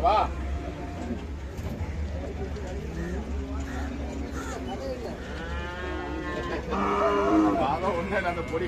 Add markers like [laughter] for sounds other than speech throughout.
வா. அதான் அந்த பொடி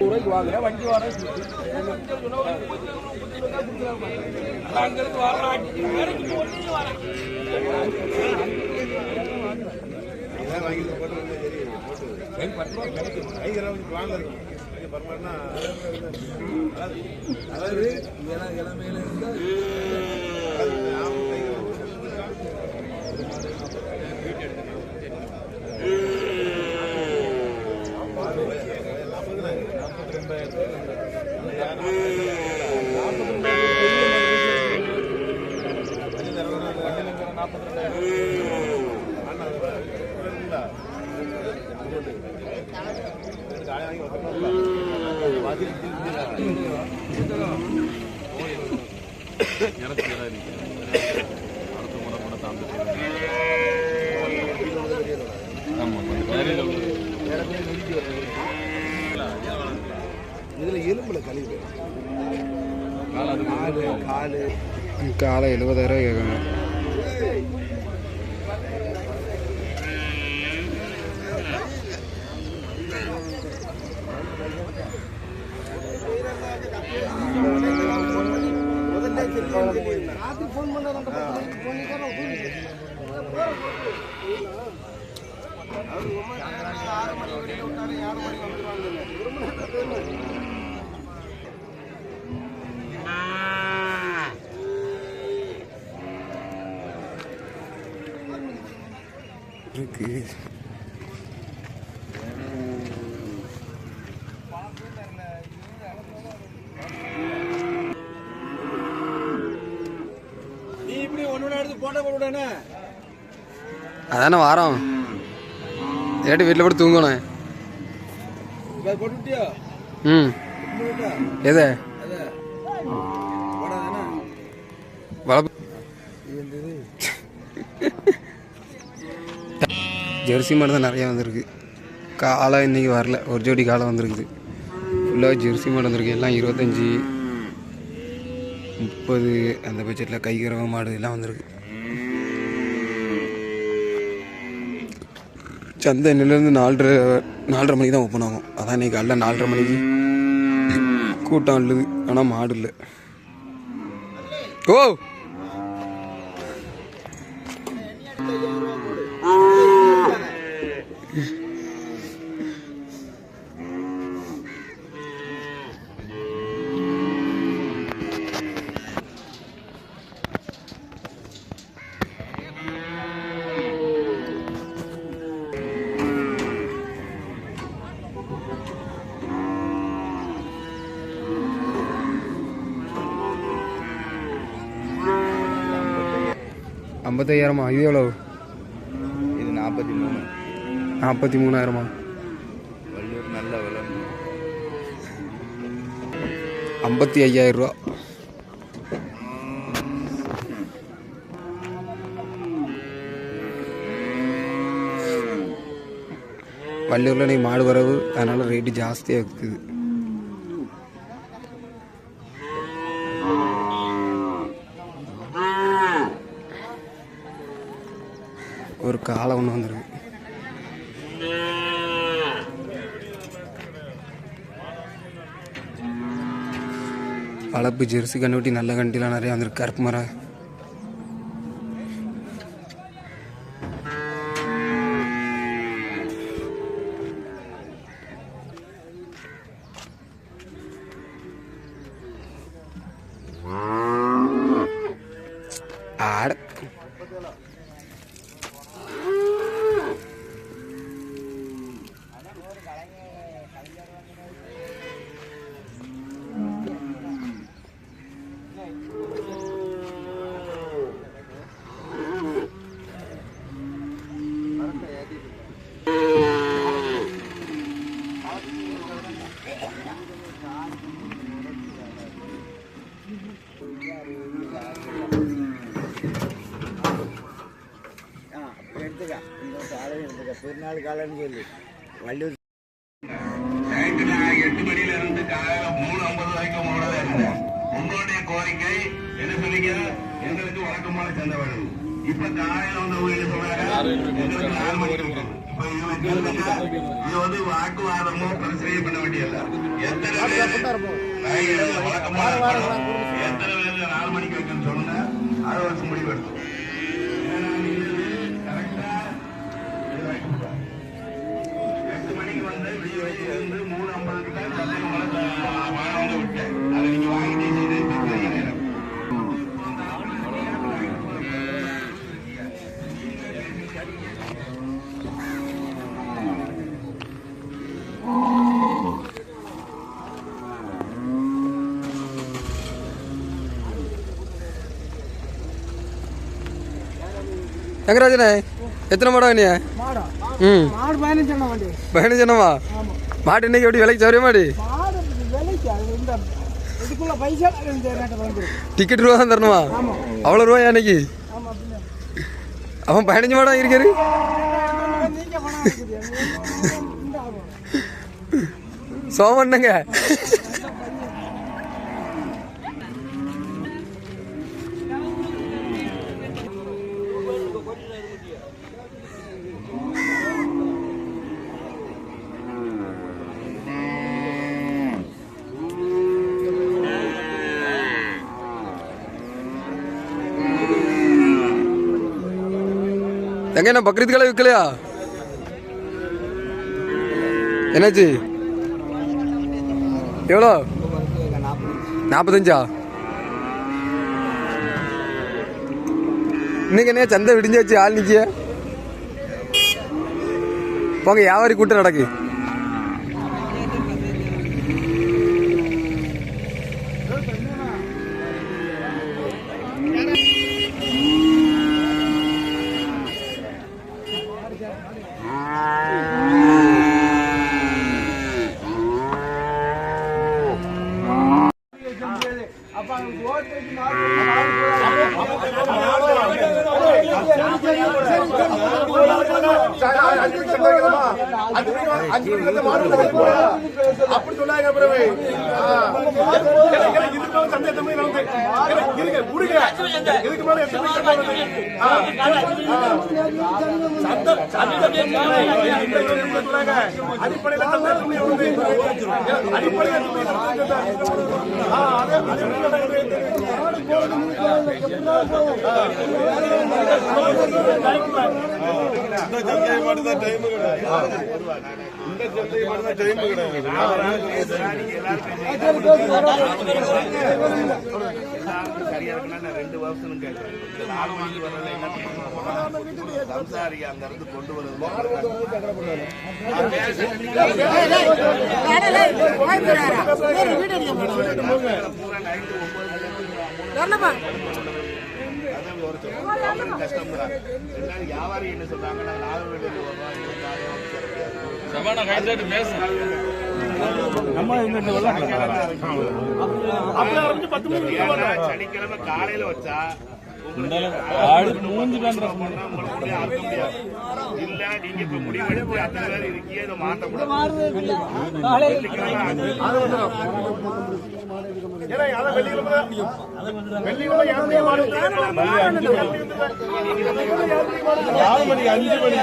ரூபாய்க்கு வாங்குறேன் வண்டி வரேன் அதாவது இள இளமையில இருந்து இதுல எலும்புல கழிவு காலு காலு காலை. எழுபதாயிரம் கேட்குங்க ராத்திரி ஃபோன் பண்ண அந்த இருக்கு நீ இப்படி ஒண்ணு எடுத்து போட்டோ போட்டுவிடானே அதானே வாரம். ஏட்டு வீட்டில் போட்டு தூங்கணும். ம். எது? வளர்ப்பு [laughs] ஜெர்சி மாடு தான் நிறையா வந்திருக்கு. காலை இன்றைக்கி வரல. ஒரு ஜோடி காலை வந்திருக்குது. ஃபுல்லாக ஜெர்சி மாடு வந்திருக்கு. எல்லாம் இருபத்தஞ்சி முப்பது அந்த பட்ஜெட்டில் கைகரவ மாடு எல்லாம் வந்திருக்கு. சந்தை இன்னிலேருந்து நாலரை நாலரை மணிக்கு தான் ஓப்பன் ஆகும். அதான் இன்னைக்கு காலைல நாலரை மணிக்கு கூட்டம் இல்லது ஆனால் மாடு இல்லை. ஓ! ஐம்பத்தையாயிரமா? இது எவ்வளோ இது நாற்பத்தி மூணு நாற்பத்தி மூணாயிரமா வள்ளியூர் நல்ல விலை. ஐம்பத்தி ஐயாயிரம் ரூபா வள்ளியூரில் நீ மாடு வரவு அதனால ரேட்டு ஜாஸ்தியாக இருக்குது. ஒரு காலை ஒன்று வந்திருக்கு. வளர்ப்பு ஜெர்சி கண்டுபிட்டி நல்ல கண்டிலாம் நிறையா வந்திருக்கு. கருப்பு மரம். மணிக்கு வேணும். இப்ப இது கேளுங்க, இது வந்து வாக்குவாதமோ பிரச்சனையே பண்ண வேண்டியதில்ல. எத்தனை பேர் எத்தனை பேர் நாலு மணிக்கு வைக்கணும்னு சொல்லுங்க அதை வச்சு முடிவு எடுத்தோம். தங்கராஜனே எத்தனை மாடம் நீ ம். மாடு பதினஞ்சு பதினஞ்சனமா மாட்டு இன்னைக்கு எப்படி விலைக்கு சௌரியமா மாடி டிக்கெட் ரூபா தான் தரணுமா? அவ்வளோ ரூபாயா அன்னைக்கு அவன் பதினஞ்சு மாடம் இருக்காரு சோமண்ணங்க எங்க என்ன பக்ரீத் விற்கலையா என்னாச்சு? எவ்வளோ? நாற்பத்தஞ்சா? இன்னைக்கு என்ன சந்தை விடிஞ்சாச்சு ஆள் நிக்கிய? போங்க வியாபாரி கூட்டம் நடக்கு அப்ப அவங்க ஓட்டு வச்சு மாடு அஞ்சு நிமிஷம் கேட்கலாமா? அஞ்சு நிமிஷம் அஞ்சு நிமிஷத்துல மாடு வந்து வைக்க போறா. அப்படி சொன்னாங்க பிறகு இதுக்கு மேல சந்தை தமிழ் நடந்து இருங்க முடிங்க இதுக்கு மேல எப்படி சந்தை நடந்து? ஆ, ஆ. சந்தை சந்தை சொன்னாங்க அடிப்படையில் சந்தை தமிழ் வந்து சரியா இருக்குன்னா ரெண்டு வருஷம் கேட்கறேன் நாலு மணிக்கு வரல என்ன சம்சாரி அங்க இருந்து கொண்டு வருது பூரா நைட்டு ஒன்பது கஷ்டப்படுறாங்க. எல்லாரும் வியாபாரி என்ன சொல்றாங்க நாங்க நாலு மணிக்கு வருவோம் இருபத்தாயிரம் ஏன்னா, சனிக்கிழமை காலையில வச்சா இல்ல நீங்க இப்ப முடிவெடுத்து அத்தனை பேர் இருக்கீங்க இதை மாத்த முடியாது ஏன்னா அதான் வெள்ளிக்கிழமை வெள்ளிக்கிழமை யாருமே ஆறு மணி அஞ்சு மணி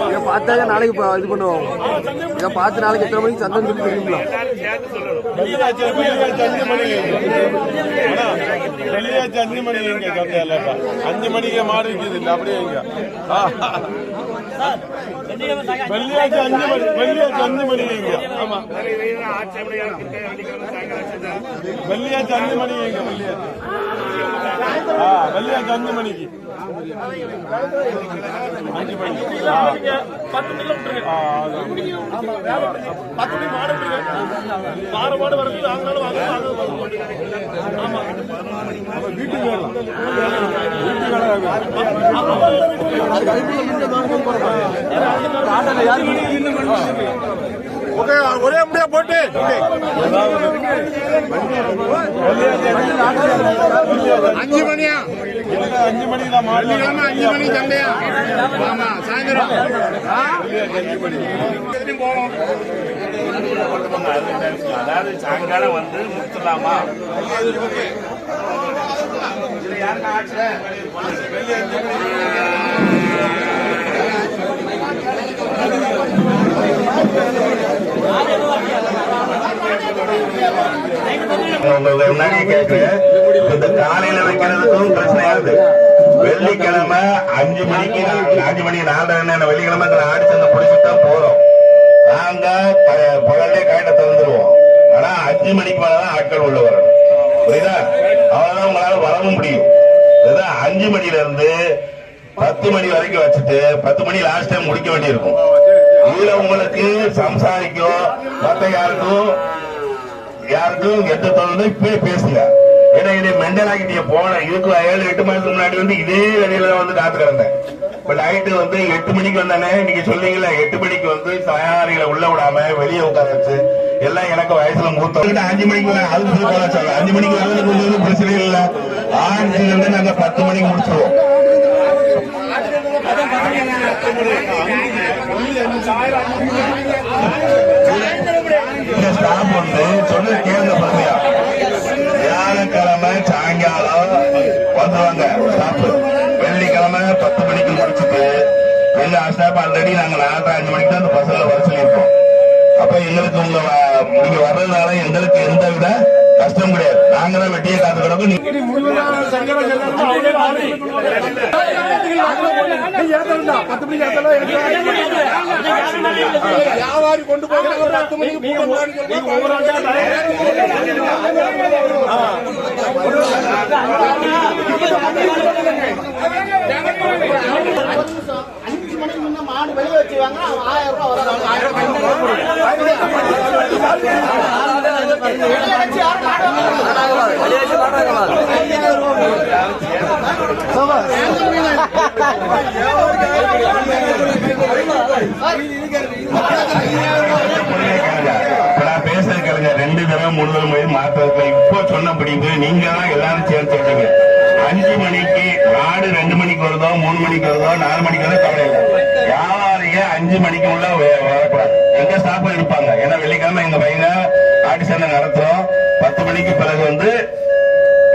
இதை பார்த்தாங்க நாளைக்கு இது பண்ணுவோம். இதை பார்த்து நாளைக்கு எத்தனை மணிக்கு சந்தை சொல்லி தெரியுங்களா அஞ்சு மணி மணிக்கு மாடு இருக்குது இல்ல அப்படியே இங்க. ஆ. வெள்ளியாச்சு அஞ்சு மணி வெள்ளியாச்சு அஞ்சு மணி இங்க. ஆமா. வெள்ளியாச்சு அஞ்சு மணி இங்க. வெள்ளியாச்சு ஆ வெள்ளியாச்சு அஞ்சு மணிக்கு. அஞ்சு மணிக்கு பத்து மணி மாடு மாடு வருது நாங்களும் வீட்டுக்கு வீட்டுக்கு ஓகே, ஒரே முடியா போட்டு அஞ்சு மணியா அஞ்சு மணி தான் வெள்ளிக்கிழமை அஞ்சு மணி சந்தையா ஆமா சாயந்தரம் ஆ? எத்தனையும் போகணும் அதாவது சாயங்காலம் வந்து முடிச்சிடலாமா ஆச்சு முன்னாடியே கேட்கிறேன் இந்த காலையில வைக்கிறதுக்கும் பிரச்சனையாது வெள்ளிக்கிழமை அஞ்சு மணிக்கு நாங்க- அஞ்சு மணி நாலரை வெள்ளிக்கிழமை இந்த ஆடி சந்தை பிடிச்சிட்டு தான் போறோம். நாங்க ப- பகல்லே திறந்துருவோம். ஆனா அஞ்சு மணிக்கு மேலதான் ஆட்கள் உள்ள வரணும். புரியுதா? அவ்வளவுதான் உங்களால வரவும் முடியும். அஞ்சு மணில இருந்து பத்து மணி வரைக்கும் வச்சுட்டு பத்து மணி லாஸ்ட் டைம் முடிக்க வேண்டியிருக்கும். இதுல உங்களுக்கு சம்சாரிக்கும் மத்த யாருக்கும் யாருக்கும் எந்த தொழிலும் இப்பவே பேசுங்க. ஏன்னா இதை மெண்டல் ஆகிட்டீங்க போன இதுக்கு ஏழு எட்டு மாசத்துக்கு முன்னாடி வந்து இதே வேலையில தான் வந்து காத்து கிடந்தேன். இப்ப நைட்டு வந்து எட்டு மணிக்கு வந்தானே நீங்க சொன்னீங்கல்ல எட்டு மணிக்கு வந்து தயாரிகளை உள்ள விடாம வெளியே உட்கார வச்சு எல்லாம் எனக்கு வயசுல மூத்த அஞ்சு மணிக்கு அதுக்கு சொல்லி அஞ்சு மணிக்கு வரதுக்கு பிரச்சனை இல்ல. ஆறு இருந்து நாங்க பத்து மணிக்கு முடிச்சிருவோம். இந்த ஸ்டாப் வந்து சொன்னது கேளுங்க பொறுமையா வியாழக்கிழமை சாயங்காலம் வந்துருவாங்க. ஸ்டாப்பு வெள்ளிக்கிழமை பத்து மணிக்கு முடிச்சுட்டு எங்க ஸ்டாப் ஆல்ரெடி நாங்க நாலரை அஞ்சு மணிக்கு தான் அந்த பசங்களை வர சொல்லியிருக்கோம். அப்ப எங்களுக்கு உங்க வ- நீங்க வர்றதுனால எங்களுக்கு எந்த வித கஷ்டம் கிடையாது. நாங்க தான் வெட்டியை காத்து கிடக்கும் நீங்க பத்து மணிக்கு வியாபாரி கொண்டு போய் பத்து மணிக்கு அஞ்சு மணிக்கு வெளியே ஆயிரம் ரூபாய் வரும் ஆயிரம் கேளுங்க ரெண்டு தடவை தடவை போய் மாற்றதுல இப்போ சொன்னபடிக்கு நீங்க தான் எல்லாரும் சேர்ந்து சொல்றீங்க அஞ்சு மணிக்கு நாடு ரெண்டு மணிக்கு வருதோ மூணு மணிக்கு வருதோ நாலு மணிக்கு வருதோ கவலை இல்லை அஞ்சு மணிக்கு உள்ள வரக்கூடாது. எங்க ஸ்டாஃப் இருப்பாங்க. ஏன்னா வெள்ளிக்கிழமை எங்க பையங்க ஆட்டி சந்தை நடத்துறோம். பத்து மணிக்கு பிறகு வந்து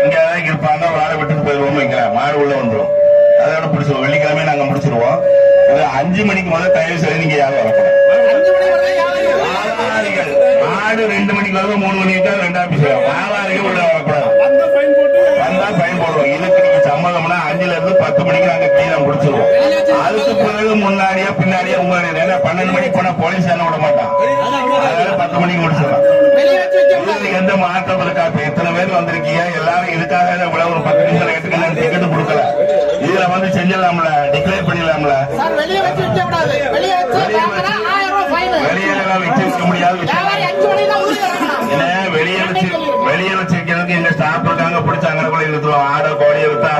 இங்க தான் இருப்பாங்க. வாழை விட்டுட்டு போயிருவோம் வைக்கிறேன் மாடு உள்ள வந்துரும். அதோட பிடிச்சிருவோம் வெள்ளிக்கிழமை நாங்க முடிச்சிருவோம். இது அஞ்சு மணிக்கு முதல்ல தயவு செய்து நீங்க யாரும் வரக்கூடாது. ஆடு ரெண்டு மணிக்கு வரும் மூணு மணிக்கு தான் ரெண்டு ஆபீஸ் வியாபாரிகள் உள்ள வரக்கூடாது. வந்தா ஃபைன் போடுவோம். இதுக்கு நீங்க சம்மதம்னா அஞ்சுல இருந்து பத்து மணிக்கு நாங்க அதுக்கு பிறகு முன்னாடியே பின்னாடியே உங்க ஏன்னா பன்னெண்டு மணிக்கு போனா போலீஸ் என்ன விட மாட்டான். அதனால பத்து மணிக்கு முடிச்சிடலாம் எந்த மாற்றம் இருக்கா? இப்ப எத்தனை பேர் வந்திருக்கீங்க? எல்லாரும் இதுக்காக இவ்வளவு ஒரு பத்து நிமிஷம் எடுத்துக்கலாம் டிக்கெட் கொடுக்கல. இதுல வந்து செஞ்சிடலாம்ல? டிக்ளேர் பண்ணிடலாம்ல? வெளியே வச்சு வைக்க முடியாது. ஏன்னா வெளியே வச்சு வெளியே வச்சிருக்கிறதுக்கு எங்க ஸ்டாஃப் இருக்காங்க பிடிச்சாங்க கூட இழுத்துருவோம். ஆடை கோழியை வித்தா